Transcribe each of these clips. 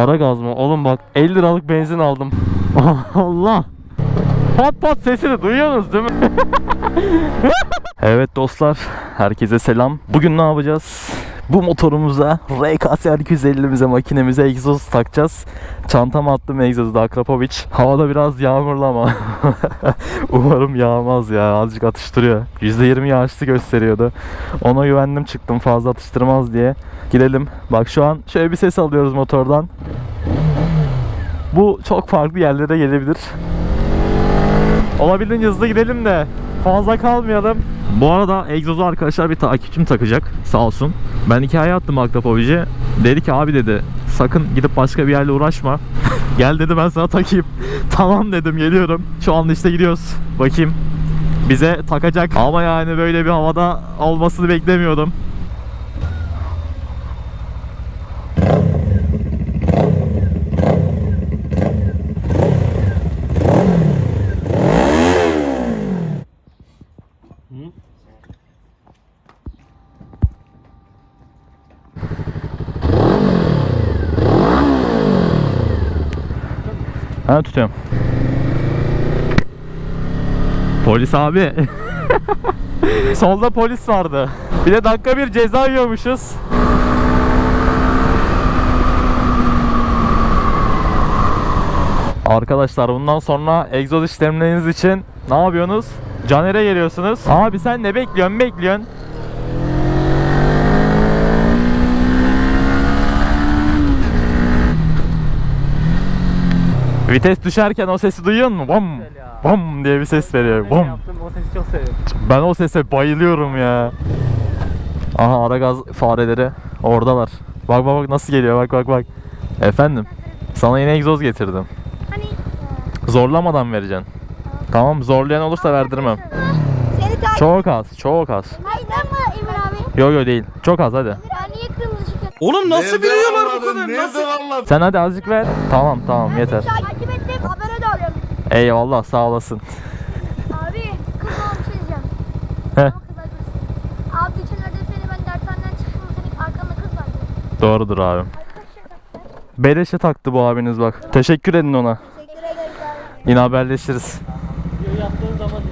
Ara gaz mı? Oğlum bak 50 liralık benzin aldım. Allah. Pat pat sesini duyuyorsunuz değil mi? evet dostlar, herkese selam. Bugün ne yapacağız? Bu motorumuza RKS 250'mize makinemize egzoz takacağız. Çantama attım egzozu da Akrapovic. Havada biraz yağmurlu ama. Umarım yağmaz ya. Azıcık atıştırıyor. %20 yağışlı gösteriyordu. Ona güvendim çıktım fazla atıştırmaz diye. Gidelim. Bak şu an şöyle bir ses alıyoruz motordan. Bu çok farklı yerlere gelebilir. Olabildiğince hızlı gidelim de fazla kalmayalım. Bu arada egzozu arkadaşlar bir takipçim takacak sağ olsun. Ben hikaye attım Akrapovic'e. Dedi ki abi dedi sakın gidip başka bir yerle uğraşma. Gel dedi ben sana takayım. tamam dedim geliyorum. Şu anda işte gidiyoruz. Bakayım. Bize takacak. Ama yani böyle bir havada olmasını beklemiyordum. Ha tutuyorum. Polis abi. Solda polis vardı. Bir de dakika bir ceza yiyormuşuz. Arkadaşlar bundan sonra egzoz işlemleriniz için ne yapıyorsunuz? Caner'e geliyorsunuz. Abi sen ne bekliyorsun bekliyorsun. Vites düşerken o sesi duyuyor musun? Bam, bam diye bir ses veriyor. Ben Bam. yaptım o sesi çok seviyorum. Ben o sese bayılıyorum ya. Aha ara gaz fareleri oradalar. Bak bak bak nasıl geliyor bak bak bak. Efendim sana yine egzoz getirdim. Hani Zorlamadan vereceksin. Tamam zorlayan olursa verdirmem. seni takip Çok az çok az. Hayır mı Emir abi? Yo yo değil. Çok az hadi. Ya niye kırmızı ışık? Oğlum nasıl biliyorlar bu kadar? Nasıl? Sen hadi azıcık ver. Tamam tamam yeter. Takip ettim habere de alıyorum. Eyvallah sağ olasın. Abi kız bana bir şey diyeceğim. Heh. Ama kız acırsın. Abi geçenlerde seni ben dershaneden çıktım senin arkanda kız vardı. Doğrudur abi. Arkadaşlar. Beleşe taktı bu abiniz bak. Teşekkür edin ona. Teşekkür ederiz abi. Yine haberleşiriz. Yaptığın zaman.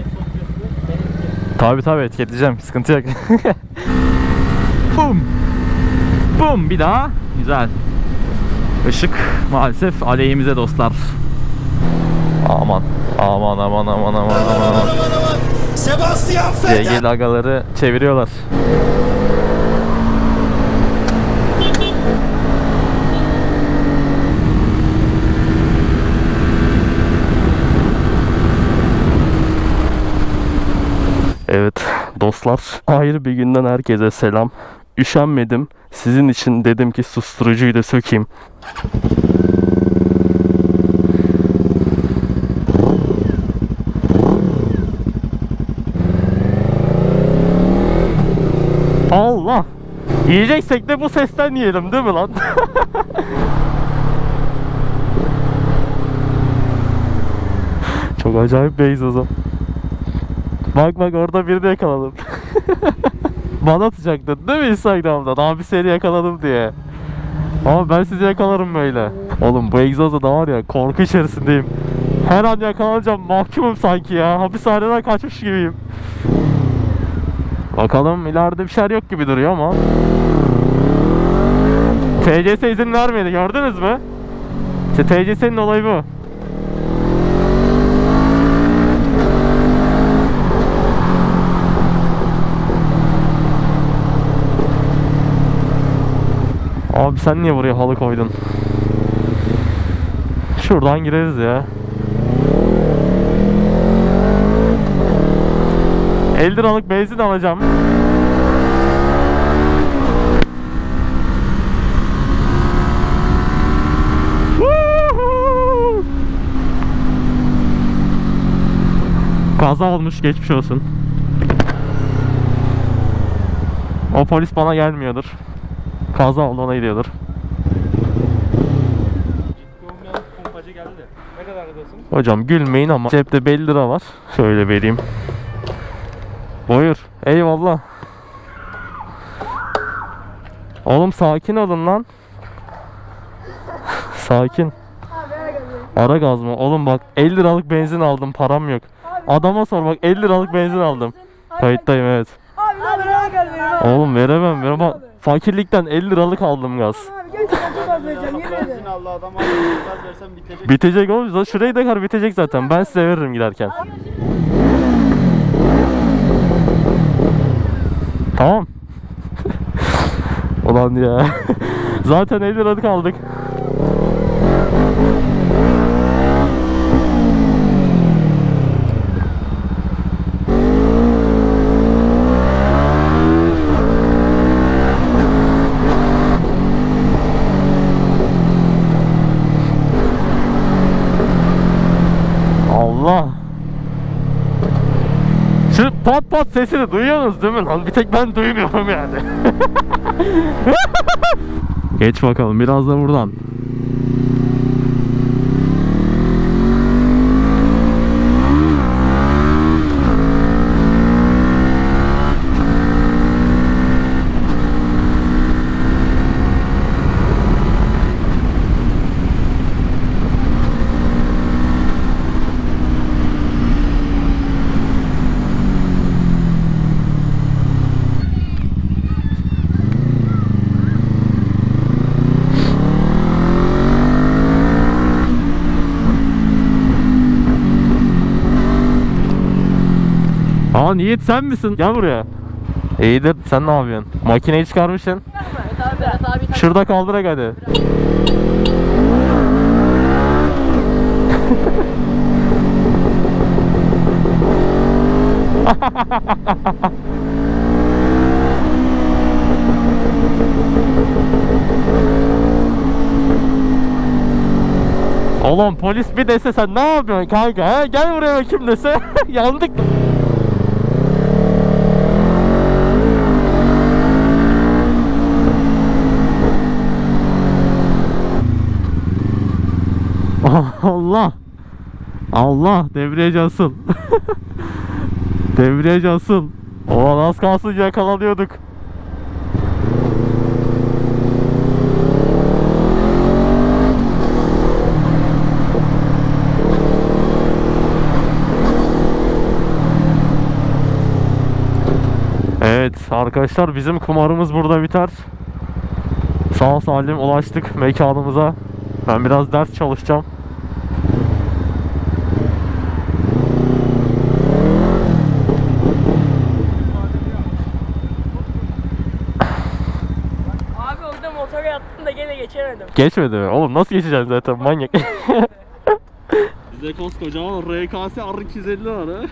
Tabi tabi etiketleyeceğim sıkıntı yok. Bum. Bum bir daha. Güzel. Işık maalesef aleyhimize dostlar. Aman. Aman aman aman aman aman aman. Sebastian Vettel. DG lagaları çeviriyorlar. Evet dostlar ayrı bir günden herkese selam. Üşenmedim. Sizin için dedim ki susturucuyu da sökeyim. Allah! Yiyeceksek de bu sesten yiyelim değil mi lan? Çok acayip bir egzozu. Bak bak orada birini yakaladım. Bana atacaktın değil mi Instagram'dan? Abi seni yakaladım diye. Ama ben sizi yakalarım böyle. Oğlum bu egzozu da var ya korku içerisindeyim. Her an yakalanacağım mahkumum sanki ya. Hapishaneden kaçmış gibiyim. Bakalım ileride bir şeyler yok gibi duruyor ama. TCS izin vermedi gördünüz mü? İşte TCS'nin olayı bu. Abi sen niye buraya halı koydun? Şuradan gireriz ya. 50 liralık benzin alacağım. Kaza olmuş geçmiş olsun. O polis bana gelmiyordur. Kaza oldu ona gidiyordur. Hocam gülmeyin ama cepte 50 lira var. Şöyle vereyim. Buyur. Eyvallah. Oğlum sakin olun lan. Sakin. Ara gaz mı? Oğlum bak 50 liralık benzin aldım param yok. Adama sor bak 50 liralık benzin aldım. Kayıttayım evet. Abi abi. Oğlum veremem veremem. Fakirlikten 50 liralık aldım gaz. Abi gerçekten çok az vereceğim yemin ederim. Allah adam abi gaz versen bitecek. Bitecek oğlum. zaten Şurayı da kar bitecek zaten. Ben size veririm giderken. Tamam. Ulan ya. zaten 50 liralık aldık. Allah. Şu pat pat sesini duyuyorsunuz değil mi lan? Bir tek ben duymuyorum yani. Geç bakalım biraz da buradan. Aa Niyet sen misin? Gel buraya. İyidir sen ne yapıyorsun? Makineyi çıkarmışsın. Şurada kaldırak hadi. Oğlum polis bir dese sen ne yapıyorsun kanka ha? Gel buraya bakayım dese yandık. Allah. Allah debriyaj asıl. debriyaj asıl. O az kalsın yakalanıyorduk. Evet arkadaşlar bizim kumarımız burada biter. Sağ salim ulaştık mekanımıza. Ben biraz ders çalışacağım. Abi orada motora yattım da gene geçemedim. Geçmedi mi? Oğlum nasıl geçeceksin zaten manyak. Bizde koskocaman RKS R250 var ha.